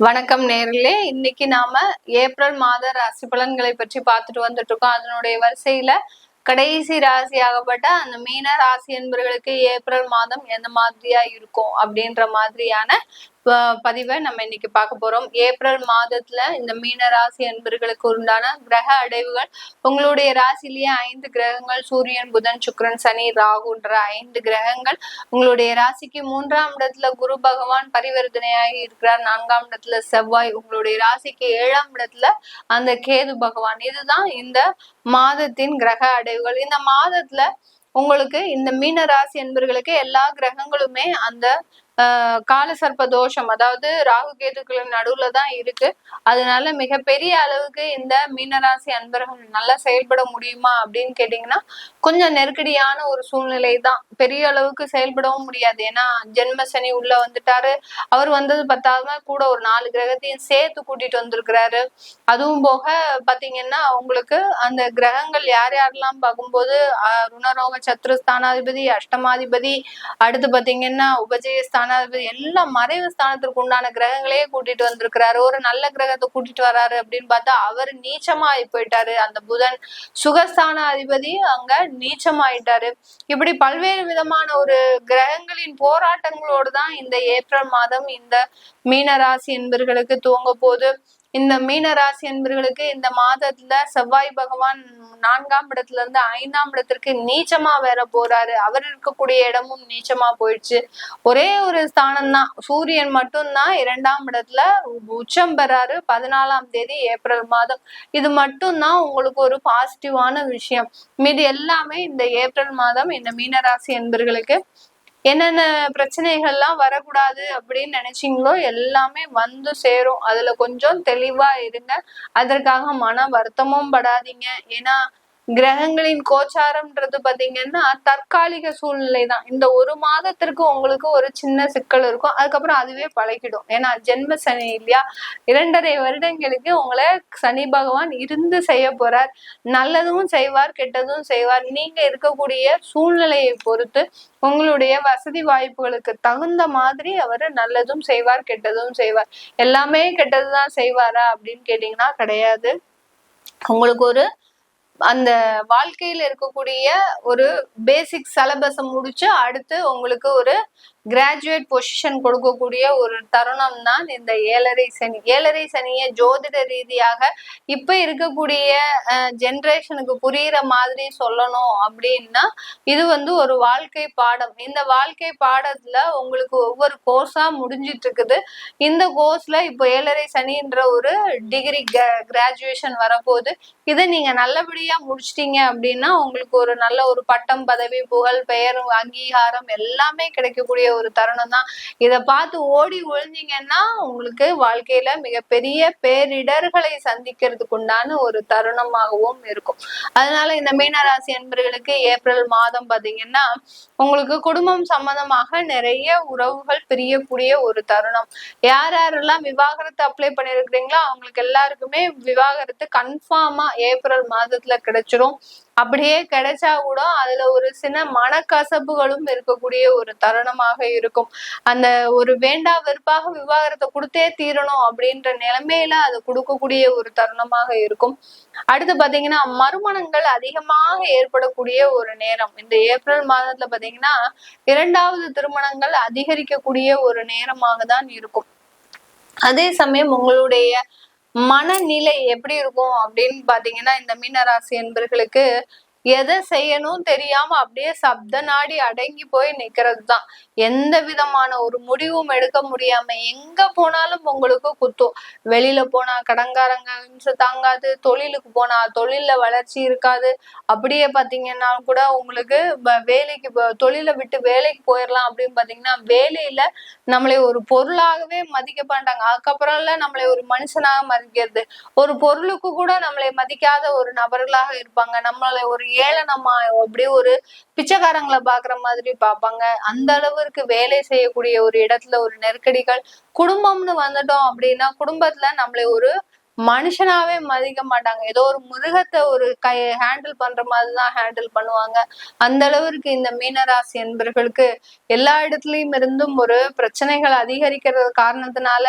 வணக்கம் நேர்களே. இன்னைக்கு நாம ஏப்ரல் மாத ராசி பலன்களை பற்றி பார்த்துட்டு வந்துட்டு இருக்கோம். அதனுடைய வரிசையில கடைசி ராசியாகப்பட்ட அந்த மீன ராசி என்பவர்களுக்கு ஏப்ரல் மாதம் எந்த மாதிரியா இருக்கும் அப்படின்ற மாதிரியான பதிவை நம்ம இன்னைக்கு பார்க்க போறோம். ஏப்ரல் மாதத்துல இந்த மீன ராசி அன்பர்களுக்கு உண்டான கிரக அடைவுகள். உங்களுடைய ராசிலேயே ஐந்து கிரகங்கள் சூரியன் புதன் சுக்கிரன் சனி ராகுன்ற ஐந்து கிரகங்கள். உங்களுடைய ராசிக்கு மூன்றாம் இடத்துல குரு பகவான் பரிவர்த்தனையாகி இருக்கிறார். நான்காம் இடத்துல செவ்வாய். உங்களுடைய ராசிக்கு ஏழாம் இடத்துல அந்த கேது பகவான். இதுதான் இந்த மாதத்தின் கிரக அடைவுகள். இந்த மாதத்துல உங்களுக்கு இந்த மீன ராசி என்பர்களுக்கு எல்லா கிரகங்களுமே அந்த கால சர்ப்ப தோஷம் அதாவது ராகு கேதுக்களின் நடுவுல தான் இருக்கு. அதனால மிகப்பெரிய அளவுக்கு இந்த மீனராசி அன்பர்கள் நல்லா செயல்பட முடியுமா அப்படின்னு கேட்டீங்கன்னா கொஞ்சம் நெருக்கடியான ஒரு சூழ்நிலை தான். பெரிய அளவுக்கு செயல்படவும் முடியாது. ஏன்னா ஜென்ம சனி உள்ள வந்துட்டாரு. அவர் வந்தது பத்தாவதுமா கூட ஒரு நாலு கிரகத்தையும் சேர்த்து கூட்டிட்டு வந்திருக்கிறாரு. அதுவும் போக பாத்தீங்கன்னா அவங்களுக்கு அந்த கிரகங்கள் யார் யாரெல்லாம் பார்க்கும்போது ருணரோக சத்ரு ஸ்தானாதிபதி அஷ்டமாதிபதி அடுத்து பாத்தீங்கன்னா உபஜயஸ்தான ஸ்தானாதிபதி எல்லாம் மறைவு ஸ்தானத்திற்கு உண்டான கிரகங்களையே கூட்டிட்டு வந்திருக்கிறாரு. ஒரு நல்ல கிரகத்தை கூட்டிட்டு வராரு அப்படின்னு பார்த்தா அவர் நீச்சமாயி போயிட்டாரு. அந்த புதன் சுகஸ்தான அதிபதி அங்க நீச்சமாயிட்டாரு. இப்படி பல்வேறு விதமான ஒரு கிரகங்களின் போராட்டங்களோடு தான் இந்த ஏப்ரல் மாதம் இந்த மீனராசி என்பர்களுக்கு துவங்க போகுது. இந்த மீன ராசி என்பர்களுக்கு இந்த மாதத்துல செவ்வாய் பகவான் நான்காம் இடத்துல இருந்து ஐந்தாம் இடத்திற்கு நீச்சமா வேற போறாரு. அவர் இருக்கக்கூடிய இடமும் நீச்சமா போயிடுச்சு. ஒரே ஒரு ஸ்தானம் தான் சூரியன் மட்டும்தான் இரண்டாம் இடத்துல உச்சம் பெறாரு. பதினாலாம் தேதி ஏப்ரல் மாதம். இது மட்டும்தான் உங்களுக்கு ஒரு பாசிட்டிவான விஷயம். மீதி எல்லாமே இந்த ஏப்ரல் மாதம் இந்த மீனராசி என்பர்களுக்கு என்னென்ன பிரச்சனைகள்லாம் வரக்கூடாது அப்படின்னு நினைச்சீங்களோ எல்லாமே வந்து சேரும். அதுல கொஞ்சம் தெளிவா இருங்க. அதற்காக மன வருத்தமும் படாதீங்க. ஏன்னா கிரகங்களின் கோச்சாரம்ன்றது பாத்தீங்கன்னா தற்காலிக சூழ்நிலை தான் இந்த ஒரு மாதத்திற்கு உங்களுக்கு ஒரு சின்ன சிக்கல் இருக்கும். அதுக்கப்புறம் அதுவே பழகிடும். ஏன்னா ஜென்ம சனி இல்லையா? இரண்டரை வருடங்களுக்கு உங்களை சனி பகவான் இருந்து செய்ய போறார். நல்லதும் செய்வார் கெட்டதும் செய்வார். நீங்க இருக்கக்கூடிய சூழ்நிலையை பொறுத்து உங்களுடைய வசதி வாய்ப்புகளுக்கு தகுந்த மாதிரி அவர் நல்லதும் செய்வார் கெட்டதும் செய்வார். எல்லாமே கெட்டதுதான் செய்வாரா அப்படின்னு கேட்டீங்கன்னா கிடையாது. உங்களுக்கு ஒரு அந்த வாழ்க்கையில இருக்கக்கூடிய ஒரு பேசிக் சிலபஸை முடிச்சு அடுத்து உங்களுக்கு ஒரு கிராஜுவேட் பொசிஷன் கொடுக்கக்கூடிய ஒரு தருணம் தான் இந்த ஏழரை சனி. ஏழரை சனியை ஜோதிட ரீதியாக இப்ப இருக்கக்கூடிய ஜென்ரேஷனுக்கு புரியுற மாதிரி சொல்லணும் அப்படின்னா இது வந்து ஒரு வாழ்க்கை பாடம். இந்த வாழ்க்கை பாடத்துல உங்களுக்கு ஒவ்வொரு கோர்ஸா முடிஞ்சிட்டு இருக்குது இந்த கோர்ஸ்ல இப்போ ஏழரை சனின்ற ஒரு டிகிரி கிராஜுவேஷன் வரப்போகுது. இதை நீங்க நல்லபடியா முடிச்சிட்டீங்க அப்படின்னா உங்களுக்கு ஒரு நல்ல ஒரு பட்டம் பதவி புகழ் பெயர் அங்கீகாரம் எல்லாமே கிடைக்கக்கூடிய ஒரு தருணம் தான் இதை பார்த்து ஓடி ஒழிஞ்சீங்கன்னா உங்களுக்கு வாழ்க்கையில மிகப்பெரிய பேரிடர்களை சந்திக்கிறதுக்கு உண்டான ஒரு தருணமாகவும் இருக்கும். அதனால இந்த மீனராசி அன்பர்களுக்கு ஏப்ரல் மாதம் பாத்தீங்கன்னா உங்களுக்கு குடும்பம் சம்பந்தமாக நிறைய உறவுகள் பிரியக்கூடிய ஒரு தருணம். யார் யாரெல்லாம் விவாகரத்து அப்ளை பண்ணிருக்கிறீங்களோ அவங்களுக்கு எல்லாருக்குமே விவாகரத்து கன்ஃபார்மா ஏப்ரல் மாதத்துல கிடைச்சிரும். அப்படியே கிடைச்சா கூட அதுல ஒரு சின்ன மனக்கசப்புகளும் இருக்கக்கூடிய ஒரு தருணமாக இருக்கும். அந்த ஒரு வேண்டா வெறுப்பாக விவாகரத்தை கொடுத்தே தீரணும் அப்படின்ற நிலைமையில அது கொடுக்கக்கூடிய ஒரு தருணமாக இருக்கும். அடுத்து பாத்தீங்கன்னா மறுமணங்கள் அதிகமாக ஏற்படக்கூடிய ஒரு நேரம். இந்த ஏப்ரல் மாதத்துல பாத்தீங்கன்னா இரண்டாவது திருமணங்கள் அதிகரிக்கக்கூடிய ஒரு நேரமாக தான் இருக்கும். அதே சமயம் உங்களுடைய மனநிலை எப்படி இருக்கும் அப்படின்னு பாத்தீங்கன்னா இந்த மீனராசி என்பர்களுக்கு எதை செய்யணும் தெரியாம அப்படியே சப்த நாடி அடங்கி போய் நிக்கிறது தான் எந்த விதமான ஒரு முடிவும் எடுக்க முடியாம எங்க போனாலும் உங்களுக்கு குத்தும். வெளியில போனா கடங்காரங்க இம்சை தாங்காது தொழிலுக்கு போனா தொழில்ல வளர்ச்சி இருக்காது. அப்படியே பாத்தீங்கன்னா கூட உங்களுக்கு வேலைக்கு தொழிலை விட்டு வேலைக்கு போயிடலாம் அப்படின்னு பாத்தீங்கன்னா வேலையில நம்மளை ஒரு பொருளாகவே மதிக்க மாட்டாங்க. அதுக்கப்புறம்ல நம்மளை ஒரு மனுஷனாக மதிக்கிறது. ஒரு பொருளுக்கு கூட நம்மளை மதிக்காத ஒரு நபர்களாக இருப்பாங்க. நம்மளை ஒரு ஏளனமா அப்படியே ஒரு பிச்சைக்காரங்களை பாக்குற மாதிரி பார்ப்பாங்க. அந்த அளவிற்கு வேலை செய்யக்கூடிய ஒரு இடத்துல ஒரு நெருக்கடிகள் குடும்பம்னு வந்துட்டோம் அப்படின்னா குடும்பத்துல நம்மளை ஒரு மனுஷனாவே மதிக்க மாட்டாங்க. ஏதோ ஒரு மிருகத்தை ஒரு கை ஹேண்டில் பண்ற மாதிரிதான் ஹேண்டில் பண்ணுவாங்க. அந்த அளவிற்கு இந்த மீனராசி என்பர்களுக்கு எல்லா இடத்துலயும் இருந்தும் ஒரு பிரச்சனைகள் அதிகரிக்கிறது காரணத்தினால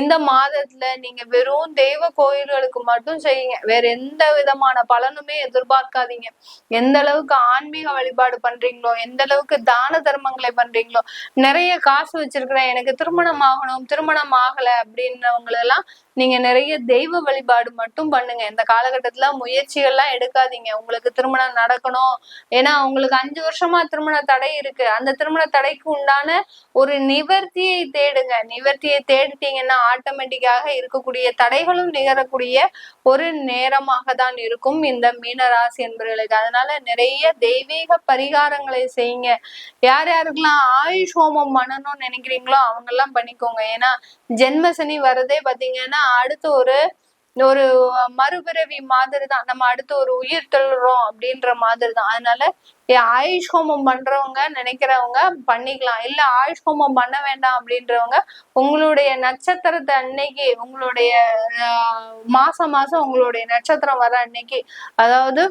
இந்த மாதத்துல நீங்க வெறும் தெய்வ கோயில்களுக்கு மட்டும் செய்யுங்க. வேற எந்த விதமான பலனுமே எதிர்பார்க்காதீங்க. எந்த அளவுக்கு ஆன்மீக வழிபாடு பண்றீங்களோ எந்த அளவுக்கு தான தர்மங்களை பண்றீங்களோ நிறைய காசு வச்சிருக்கிறேன் எனக்கு திருமணம் ஆகணும் திருமணம் ஆகல அப்படின்றவங்களெல்லாம் நீங்க நிறைய தெய்வ வழிபாடு மட்டும் பண்ணுங்க. இந்த காலகட்டத்துல முயற்சிகள்லாம் எடுக்காதீங்க. உங்களுக்கு திருமணம் நடக்கணும். ஏன்னா உங்களுக்கு அஞ்சு வருஷமா திருமண தடை இருக்கு. அந்த திருமண தடைக்கு உண்டான ஒரு நிவர்த்தியை தேடுங்க. நிவர்த்தியை தேடிட்டீங்கன்னா ஆட்டோமேட்டிக்காக இருக்கக்கூடிய தடைகளும் நிகரக்கூடிய ஒரு நேரமாக தான் இருக்கும் இந்த மீனராசி என்பவர்களுக்கு அதனால நிறைய தெய்வீக பரிகாரங்களை செய்யுங்க. யார் யாருக்கெல்லாம் ஆயுஷ் ஹோமம் பண்ணணும்னு நினைக்கிறீங்களோ அவங்க எல்லாம் பண்ணிக்கோங்க. ஏன்னா ஜென்மசனி வரதே பாத்தீங்கன்னா அடுத்து ஒரு ஒரு மறுபிறவி மாதிரி தான் நம்ம அடுத்து ஒரு உயிர் தள்ளுறோம் அப்படின்ற மாதிரி தான் அதனால ஆயுஷ் ஹோமம் பண்றவங்க நினைக்கிறவங்க பண்ணிக்கலாம். இல்ல ஆயுஷ் ஹோமம் பண்ண வேண்டாம் அப்படின்றவங்க உங்களுடைய நட்சத்திரத்தை அன்னைக்கு உங்களுடைய மாசம் மாசம் உங்களுடைய நட்சத்திரம் வர அன்னைக்கு அதாவது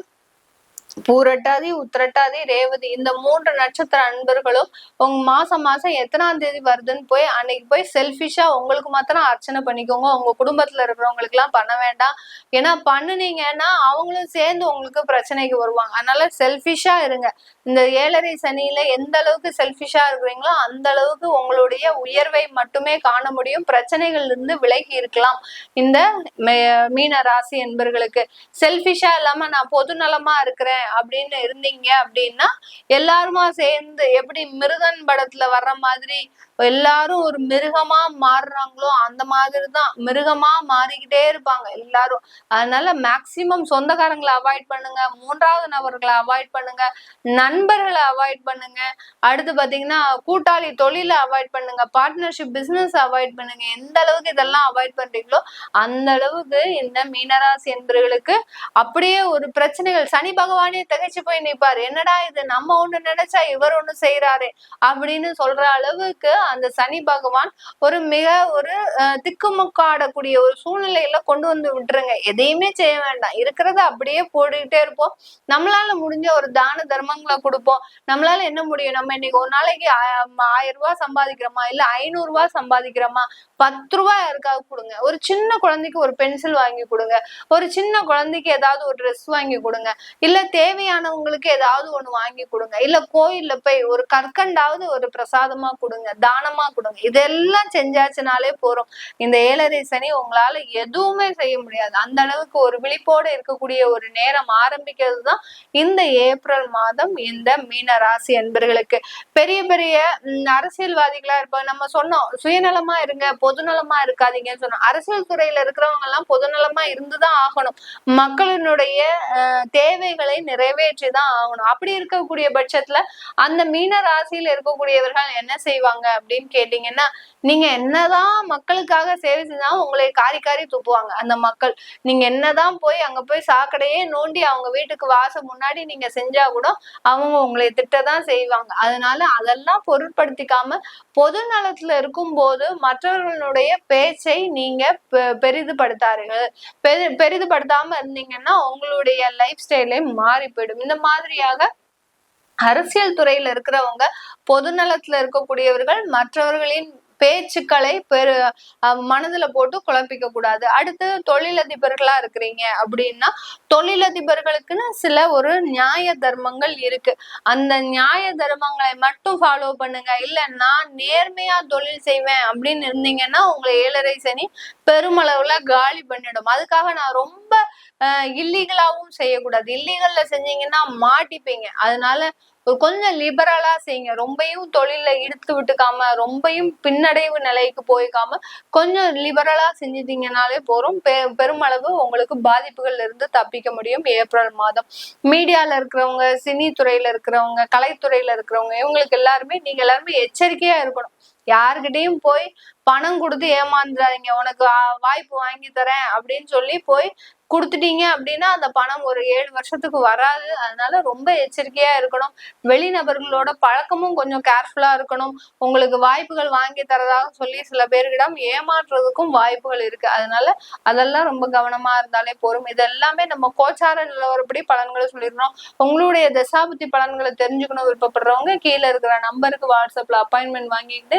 பூரட்டாதி உத்திரட்டாதி ரேவதி இந்த மூன்று நட்சத்திர அன்பர்களும் உங்க மாசம் மாசம் எத்தனாம் தேதி வருதுன்னு போய் அன்னைக்கு போய் செல்ஃபிஷா உங்களுக்கு மாத்திரம் அர்ச்சனை பண்ணிக்கோங்க. உங்க குடும்பத்துல இருக்கிறவங்களுக்கு எல்லாம் பண்ண வேண்டாம். ஏன்னா பண்ணுனீங்கன்னா அவங்களும் சேர்ந்து உங்களுக்கு பிரச்சனைக்கு வருவாங்க. அதனால செல்ஃபிஷா இருங்க. இந்த ஏழரை சனியில எந்த அளவுக்கு செல்ஃபிஷா இருக்கிறீங்களோ அந்த அளவுக்கு உங்களுடைய உயர்வை மட்டுமே காண முடியும். பிரச்சனைகள் இருந்து விலகி இருக்கலாம். இந்த மீன ராசி என்பர்களுக்கு செல்ஃபிஷா இல்லாம நான் பொது நலமா இருக்கிறேன் அப்படின்னு இருந்தீங்க அப்படின்னா எல்லாருமா சேர்ந்து எப்படி மிருகன் படத்துல வர்ற மாதிரி எல்லாரும் ஒரு மிருகமா மாறுறாங்களோ அந்த மாதிரிதான். மிருகமா மாறிக்கிட்டே இருப்பாங்க எல்லாரும். அதனால மேக்சிமம் சொந்தக்காரங்களை அவாய்ட் பண்ணுங்க. மூன்றாவது நபர்களை அவாய்ட் பண்ணுங்க. நண்பர்களை அவாய்ட் பண்ணுங்க. அடுத்து பாத்தீங்கன்னா கூட்டாளி தொழிலை அவாய்ட் பண்ணுங்க. பார்ட்னர்ஷிப் பிசினஸ் அவாய்ட் பண்ணுங்க. எந்த அளவுக்கு இதெல்லாம் அவாய்ட் பண்றீங்களோ அந்த அளவுக்கு இந்த மீனராசி என்பவர்களுக்கு அப்படியே ஒரு பிரச்சனைகள். சனி பகவானே திகைச்சு போய் நிற்பாரு என்னடா இது? நம்ம ஒண்ணு நினைச்சா இவர் ஒண்ணு செய்யறாரு அப்படின்னு சொல்ற அளவுக்கு அந்த சனி பகவான் ஒரு மிக ஒரு திக்குமுக்காடக்கூடிய ஒரு சூழ்நிலையில கொண்டு வந்து விட்டுருங்க. எதையுமே செய்ய வேண்டாம். இருக்கிறத அப்படியே போட்டுக்கிட்டே இருப்போம். நம்மளால முடிஞ்ச ஒரு தான தர்மங்களை கொடுப்போம். நம்மளால என்ன முடியும்? நம்ம இன்னைக்கு ஒரு நாளைக்கு ஆயிரம் ரூபாய் சம்பாதிக்கிறோமா? இல்ல ஐநூறு ரூபாய் சம்பாதிக்கிறோமா? பத்து ரூபாய் யாருக்காவது கொடுங்க. ஒரு சின்ன குழந்தைக்கு ஒரு பென்சில் வாங்கி கொடுங்க. ஒரு சின்ன குழந்தைக்கு ஏதாவது ஒரு ட்ரெஸ் வாங்கி கொடுங்க. இல்ல தேவையானவங்களுக்கு ஏதாவது ஒண்ணு வாங்கி கொடுங்க. இல்ல கோயில்ல போய் ஒரு கற்கண்டாவது ஒரு பிரசாதமா கொடுங்க. தான தானமா கொடுங்க. இதெல்லாம் செஞ்சாச்சுனாலே போறோம். இந்த ஏழரை சனி உங்களால எதுவுமே செய்ய முடியாது. அந்த அளவுக்கு ஒரு விழிப்போடு இருக்கக்கூடிய ஒரு நேரம் ஆரம்பிக்கிறது தான் இந்த ஏப்ரல் மாதம் இந்த மீன ராசி அன்பர்களுக்கு. பெரிய பெரிய அரசியல்வாதிகளா இருப்பாங்க நம்ம சொன்னோம் சுயநலமா இருங்க பொதுநலமா இருக்காதீங்கன்னு சொன்னோம். அரசியல் துறையில இருக்கிறவங்க எல்லாம் பொதுநலமா இருந்துதான் ஆகணும். மக்களினுடைய தேவைகளை நிறைவேற்றி தான் ஆகணும். அப்படி இருக்கக்கூடிய பட்சத்துல அந்த மீன ராசியில் இருக்கக்கூடியவர்கள் என்ன செய்வாங்க அப்படின்னு கேட்டீங்கன்னா நீங்க என்னதான் மக்களுக்காக சேவை செஞ்சாலும் உங்களை காரி காரி துப்புவாங்க. அந்த மக்கள் நீங்க என்னதான் போய் அங்க போய் சாக்கடையே நோண்டி அவங்க வீட்டுக்கு வாசம் முன்னாடி நீங்க செஞ்சா கூட அவங்க உங்களை திட்டதான் செய்வாங்க. அதனால அதெல்லாம் பொருட்படுத்திக்காம பொது நலத்துல இருக்கும் போது மற்றவர்களுடைய பேச்சை நீங்க பெரிதுபடுத்தாருங்க. பெரிதுபடுத்தாம இருந்தீங்கன்னா உங்களுடைய லைஃப் ஸ்டைலே மாறி போயிடும் இந்த மாதிரியாக அரசியல் துறையில இருக்கிறவங்க பொது நலத்துல இருக்கக்கூடியவர்கள் மற்றவர்களின் பேச்சுக்களை பெரு மனதுல போட்டு குழப்பிக்க கூடாது. அடுத்து தொழிலதிபர்களா இருக்கிறீங்க அப்படின்னா தொழிலதிபர்களுக்குன்னு சில ஒரு நியாய தர்மங்கள் இருக்கு. அந்த நியாய தர்மங்களை மட்டும் ஃபாலோ பண்ணுங்க. இல்ல நான் நேர்மையா தொழில் செய்வேன் அப்படின்னு இருந்தீங்கன்னா உங்களை ஏழரை சனி பெருமளவுல காலி பண்ணிடும். அதுக்காக நான் ரொம்ப இல்லீகலாவும் செய்யக்கூடாது. இல்லீகல்ல செஞ்சீங்கன்னா மாட்டிப்பீங்க. அதனால கொஞ்சம் லிபரலா செய்யுங்க ரொம்பையும் தொழில இழுத்து விட்டுக்காம ரொம்பையும் பின்னடைவு நிலைக்கு போய்க்காம கொஞ்சம் லிபரலா செஞ்சிட்டீங்கனாலே போறோம் பெ பெருமளவு உங்களுக்கு பாதிப்புகள்ல இருந்து தப்பிக்க முடியும். ஏப்ரல் மாதம் மீடியால இருக்கிறவங்க சினி துறையில இருக்கிறவங்க கலைத்துறையில இருக்கிறவங்க இவங்களுக்கு எல்லாருமே நீங்க எல்லாருமே எச்சரிக்கையா இருக்கணும். யாருக்கிட்டையும் போய் பணம் கொடுத்து ஏமாந்துடாதீங்க உனக்கு வாய்ப்பு வாங்கி தரேன் அப்படின்னு சொல்லி போய் கொடுத்துட்டீங்க அப்படின்னா அந்த பணம் ஒரு ஏழு வருஷத்துக்கு வராது. அதனால ரொம்ப எச்சரிக்கையா இருக்கணும். வெளிநபர்களோட பழக்கமும் கொஞ்சம் கேர்ஃபுல்லா இருக்கணும். உங்களுக்கு வாய்ப்புகள் வாங்கி தரதாக சொல்லி சில பேர்களிடம் ஏமாற்றுறதுக்கும் வாய்ப்புகள் இருக்கு. அதனால அதெல்லாம் ரொம்ப கவனமா இருந்தாலே போரும் இது எல்லாமே நம்ம கோச்சார நிலவரப்படி பலன்களை சொல்லிடுறோம். உங்களுடைய தசாபுத்தி பலன்களை தெரிஞ்சுக்கணும் விருப்பப்படுறவங்க கீழே இருக்கிற நம்பருக்கு வாட்ஸ்அப்ல அப்பாயின்மெண்ட் வாங்கிக்கிட்டு